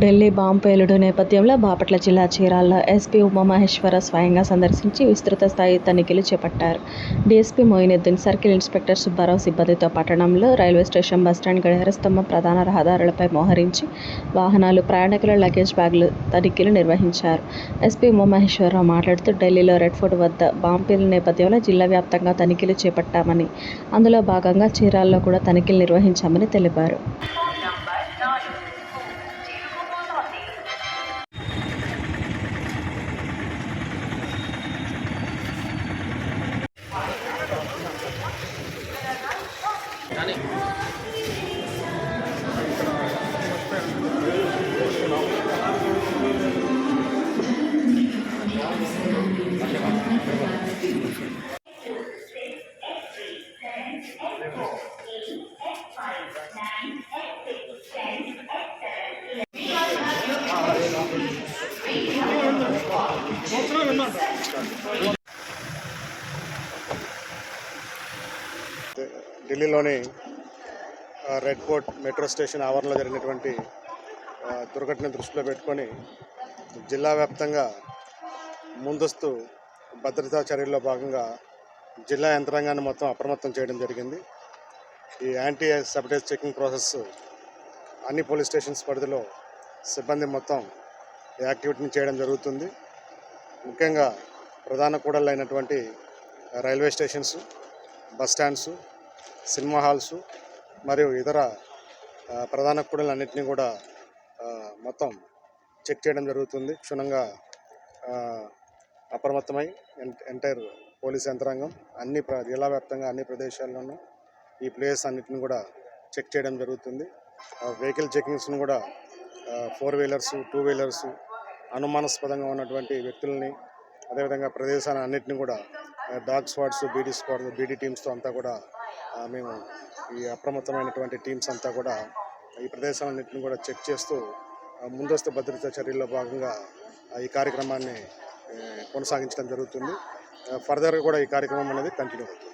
Delhi bomb పేలుడు నేపథ్యంలో బాపట్ల జిల్లా చీరాల్లో ఎస్పీ ఉమామహేశ్వర స్వయంగా సందర్శించి విస్తృత స్థాయి తనిఖీలు చేపట్టారు. DSP Moinuddin circle inspector Subbarao సిబ్బందితో పట్టణంలో రైల్వే స్టేషన్ బస్టాండ్ గడియారస్తంభం ప్రధాన రహదారులపై మోహరించి వాహనాలు ప్రయాణికుల లగేజ్ బ్యాగులు తనిఖీలు నిర్వహించారు. ఎస్పీ ఉమామహేశ్వరరావు మాట్లాడుతూ ఢిల్లీలో రెడ్ ఫోర్ట్ వద్ద బాంబు పేలు నేపథ్యంలో జిల్లా వ్యాప్తంగా తనిఖీలు చేపట్టామని అందులో భాగంగా చీరాల్లో కూడా తనిఖీలు నిర్వహించామని తెలిపారు. కానీ Thank you. ఢిల్లీలోని రెడ్ ఫోర్ట్ మెట్రో స్టేషన్ ఆవరణలో జరిగినటువంటి దుర్ఘటన దృష్టిలో పెట్టుకొని జిల్లా వ్యాప్తంగా ముందస్తు భద్రతా చర్యల్లో భాగంగా జిల్లా యంత్రాంగాన్ని మొత్తం అప్రమత్తం చేయడం జరిగింది. ఈ యాంటీ సబటేజ్ చెకింగ్ ప్రాసెస్ అన్ని పోలీస్ స్టేషన్స్ పరిధిలో సిబ్బంది మొత్తం యాక్టివిటీని చేయడం జరుగుతుంది. ముఖ్యంగా ప్రధాన కూడళ్ళు అయినటువంటి railway stations bus stands cinema halls మరియు ఇతర ప్రధాన కూడలన్నింటినీ కూడా మొత్తం చెక్ చేయడం జరుగుతుంది. క్షుణ్ణంగా అప్రమత్తమై ఎన్- ఎంటైర్ పోలీస్ యంత్రాంగం అన్ని ప్ర జిల్లా వ్యాప్తంగా అన్ని ప్రదేశాల్లోనూ ఈ ప్లేస్ అన్నిటిని కూడా చెక్ చేయడం జరుగుతుంది. వెహికల్ చెకింగ్స్ను కూడా ఫోర్ వీలర్స్ టూ వీలర్స్ అనుమానాస్పదంగా ఉన్నటువంటి వ్యక్తుల్ని అదేవిధంగా ప్రదేశాన్ని అన్నింటినీ కూడా dog squads BD squad BD టీమ్స్తో అంతా కూడా మేము ఈ అప్రమత్తమైనటువంటి టీమ్స్ అంతా కూడా ఈ ప్రదేశాలన్నింటినీ కూడా చెక్ చేస్తూ ముందస్తు భద్రతా చర్యల్లో భాగంగా ఈ కార్యక్రమాన్ని కొనసాగించడం జరుగుతుంది. ఫర్దర్గా కూడా ఈ కార్యక్రమం అనేది కంటిన్యూ అవుతుంది.